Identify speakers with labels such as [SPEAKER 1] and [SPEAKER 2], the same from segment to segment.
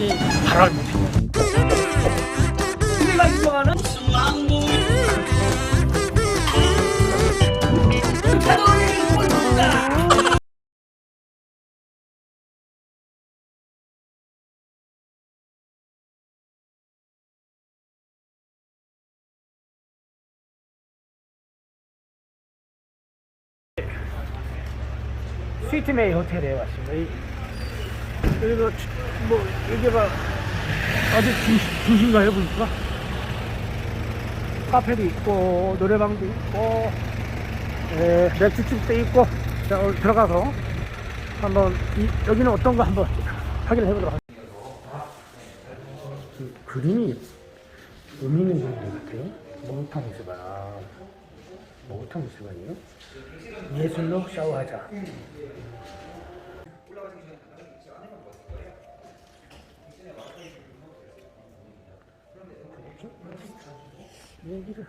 [SPEAKER 1] 피고. 우리가 유명하는 스위트메이 호텔에 왔습니다. 이- 여기가 주- 뭐 여기가 중- 중심가요 보니까 카페도 있고 노래방도 있고 에, 맥주집도 있고 자 오늘 들어가서 한번 이, 여기는 어떤 거 한번 확인해 보도록 하겠습니다. 그 그림이 의미 있는 그림 같아요. 목욕탕 미술관. 아, 목욕탕 미술관이에요? 예술로 샤워하자. 얘기를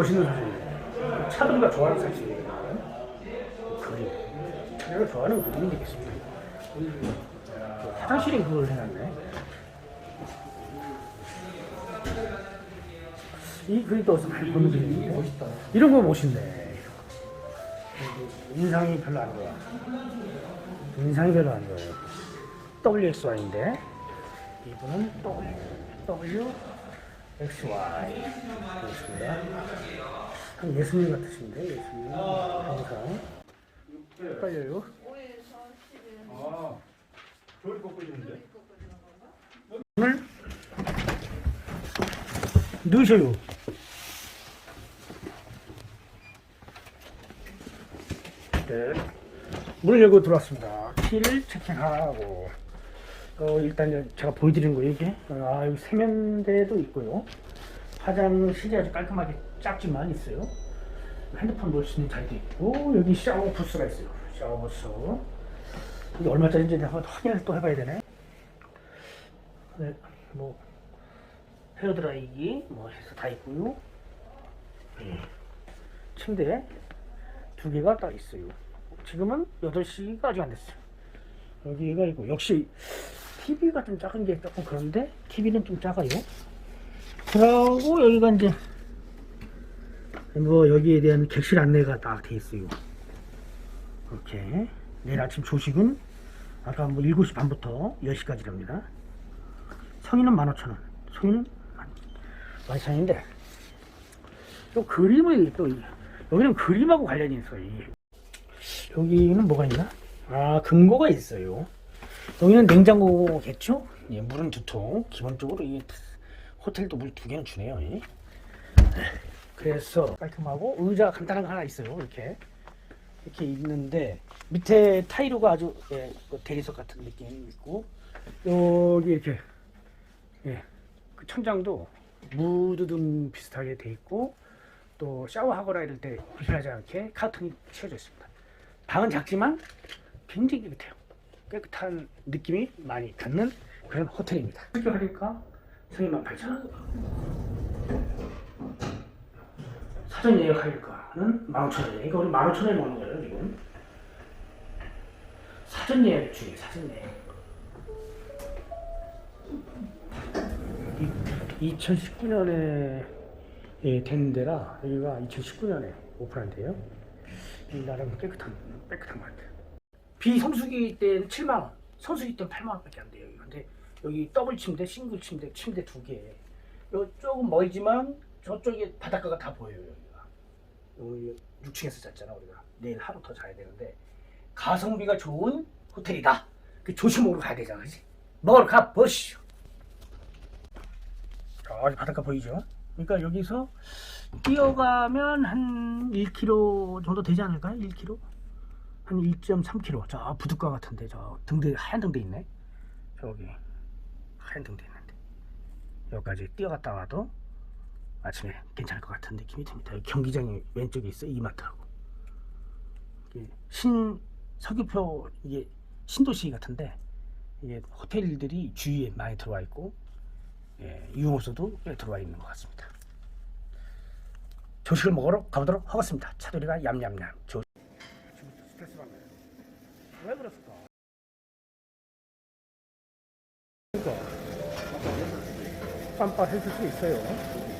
[SPEAKER 1] 멋있는 사진이에요. 차들가 좋아하는 사진이에요. 그림. 차들가 좋아하는 그림이 되겠습니다. 또 화장실에 그걸 해놨네. 이 그림도 보는 그림인데 멋있다. 이런 거 멋있네. 인상이 별로 안 좋아. 인상이 별로 안 좋아요. WXY인데 이분은 W, XY 그렇습니다. 한 예수님 같으신데 예수님 항상 헷갈려요.
[SPEAKER 2] 아, 저리 꺾고 있는데?
[SPEAKER 1] 오늘 넣으셔요. 네. 문을 열고 들어왔습니다. 키를 체킹하고 어, 일단 제가 보여드린 거 이게 아 여기 세면대도 있고요. 화장실이 아주 깔끔하게 작지만 있어요. 핸드폰 놓을 수 있는 자리도 있고 여기 샤워 부스가 있어요. 부스. 이게 얼마짜리인지 내가 확인을 또 해봐야 되네. 네, 뭐 헤어드라이기 뭐 해서 다 있고요. 예. 침대 두 개가 딱 있어요. 지금은 8시가 아직 안 됐어요. 여기가 있고 역시 TV가 좀 작은 게 조금 그런데 TV는 좀 작아요. 그러고 여기가 이제 뭐 여기에 대한 객실 안내가 딱 돼 있어요. 이렇게 내일 아침 조식은 아까 뭐 7시 반부터 10시까지랍니다. 성인은 15,000원. 성인은 12,000원인데 또 그림을 또 여기는 그림하고 관련이 있어요. 이. 여기는 뭐가 있나? 아 금고가 있어요. 여기는 냉장고겠죠? 예, 물은 두 통. 기본적으로 이 호텔도 물 두 개는 주네요. 예. 그래서 깔끔하고 의자 간단한 거 하나 있어요. 이렇게 이렇게 있는데 밑에 타이루가 아주 예, 그 대리석 같은 느낌이 있고 여기 이렇게 예, 그 천장도 무드등 비슷하게 돼 있고 또 샤워하거나 이럴 때 불편하지 않게 카톤이 채워져 있습니다. 방은 작지만 굉장히 깨끗해요. 깨끗한 느낌이 많이 갖는 그런 호텔입니다. 하니까 38,000원. 사전 예약하니까 는 15,000원이에요. 이거 우리 15,000원에 먹는 거예요, 지금. 사전 예약 중에 사전 예약. 2019년에 예, 된 데라 여기가 2019년에 오픈한 데요. 나름 깨끗한 깨끗한 것 같아요. 비성수기 때는 7만 원, 성수기 때는 8만 원밖에 안 돼요. 근데 여기 더블 침대, 싱글 침대, 침대 두 개. 요 조금 멀지만 저쪽에 바닷가가 다 보여요 여기가. 여기 6층에서 잤잖아 우리가. 내일 하루 더 자야 되는데 가성비가 좋은 호텔이다. 그 조심으로 가야 되잖아, 그지? 먹으러 가 보시오. 아, 바닷가 보이죠? 그러니까 여기서 뛰어가면 한 1km 정도 되지 않을까요? 1km? 한 1.3km. 저 부둣가 같은데 저 등대 하얀 등대 있네. 저기 하얀 등대 있는데 여기까지 뛰어갔다 와도 아침에 괜찮을 것 같은 느낌이 듭니다. 경기장이 왼쪽에 있어요. 이마트하고. 이게 신 서귀표 이게 신도시 같은데 이게 호텔들이 주위에 많이 들어와 있고 예, 유흥업소도 꽤 들어와 있는 것 같습니다. 조식을 먹으러 가보도록 하겠습니다. 차돌이가 얌얌얌. 조... 스트레스 받네. 왜 그랬을까? 그러니까 깜빡했을 수 있어요.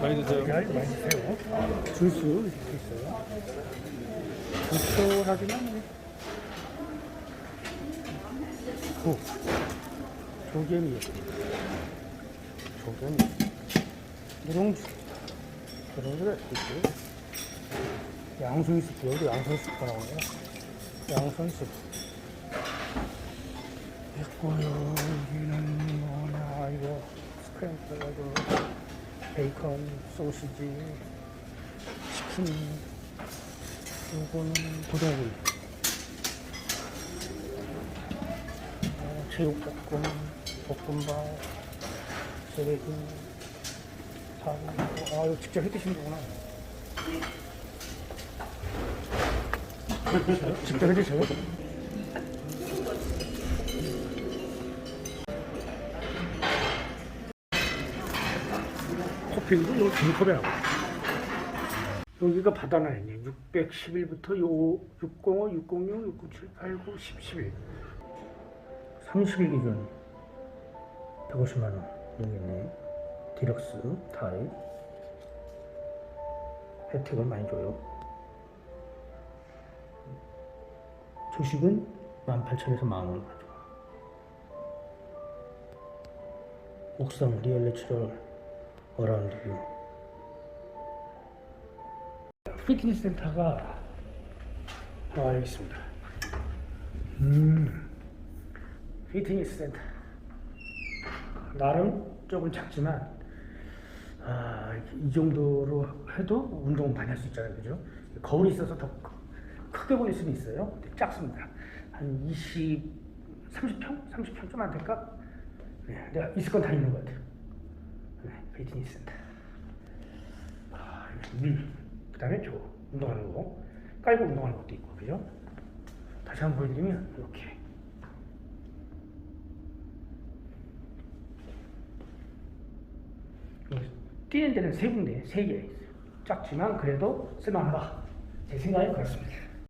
[SPEAKER 2] 많이 드세요.
[SPEAKER 1] 잘 많이 드세요. 주스 이렇게 있어요. 적절하지만 고 조개미 조개미 누룽지 누룽지가 있고 양송이 스프 여기 양송이 스프 나오네요. 양송이 스프 있고요. 여기는 뭐냐 이거. 스크램블 베이컨, 소시지, 치킨, 요거는 고등어구이, 어, 제육볶음, 볶음밥, 쓰레기, 밥, 아, 이거 직접 해 드신 거구나. 직접 해 드셔요? 커피도 여기 나와. 여기가 바다나이네. 611부터 요 605, 606, 697, 89, 10, 11. 30일 기준 150만 원. 여기 있네. 디럭스 타입. 혜택을 많이 줘요. 조식은 18,000에서 만원. 옥상 리얼 내추럴 어라운드 뷰 피트니스 센터가 나와 있습니다 음 피트니스 센터 나름 조금 작지만 아, 이 정도로 해도 운동 많이 할 수 있잖아요 그죠 거울이 있어서 더 크- 크게 보일 수는 있어요 작습니다 한 20, 30평? 30평 좀 안 될까? 네, 내가 있을 건 다 있는 것 같아요 네, 피트니스 센터. 아, 물. 그 다음에 저 운동하는 거. 깔고 운동하는 것도 있고, 그죠? 다시 한번 보여드리면, 이렇게. 뛰는 데는 세 군데, 세 개 있어요. 작지만 그래도 쓸만하다. 제 생각이 그렇습니다.